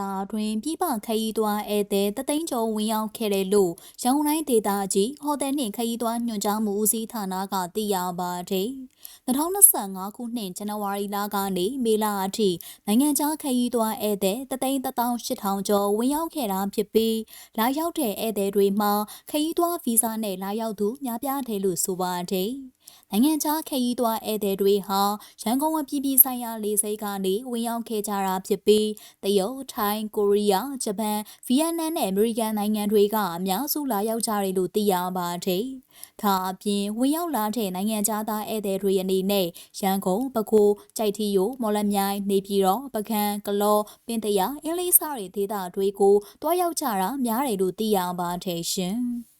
တာတွင်ပြပခရီးသွားဧည့်သည်တသိန်းကျော်ဝင်ရောက်ခဲ့တယ်လို့ရန်ကုန်တိုင်းဒေသကြီးဟိုတယ်နှင့်ခရီးသွားညွှန်ကြားမှုဦးစီးဌာနကသိရပါတယ်။2025ခုနှစ်ဇန်နဝါရီလကနေမေလအထိနိုင်ငံခြားခရီးသွားဧည့်သည်တသိန်း18000ကျော်ဝင်ရောက်ခဲ့တာဖြစ်ပြီးလာရောက်တဲ့ဧည့်သည်တွေမှာခရီးသွားဗီဇာနဲ့လာရောက်သူများပြားတယ်လို့ဆိုပါတယ်။နိုင်ငံခြားခရီးသွားဧည့်သည်တွေဟာရန်ကုန်အပြည်ပြည်ဆိုင်ရာလေဆိပ်ကနေဝင်ရောက်ခဲ့ကြတာဖြစ်ပြီးတရုတ်၊ထိုင်း၊ကိုရီးယား၊ဂျပန်၊ဗီယက်နမ်နဲ့အမေရိကန်နိုင်ငံတွေကအများစုလာရောက်ကြတယ်လို့သိရပါတယ်။ဒါအပြင်ဝင်ရောက်လာတဲ့နိုင်ငံခြားသားဧည့်သည်တွေအနေနဲ့ရန်ကုန်၊ပဲခူး၊ကြိုက်ထီယို၊မော်လမြိုင်၊နေပြည်တော်၊ပကံ၊ကလော၊ပင်တရ၊အင်းလေးစားတွေဒေသတွေကိုတွားရောက်ကြတာများတယ်လို့သိရပါတယ်ရှင်။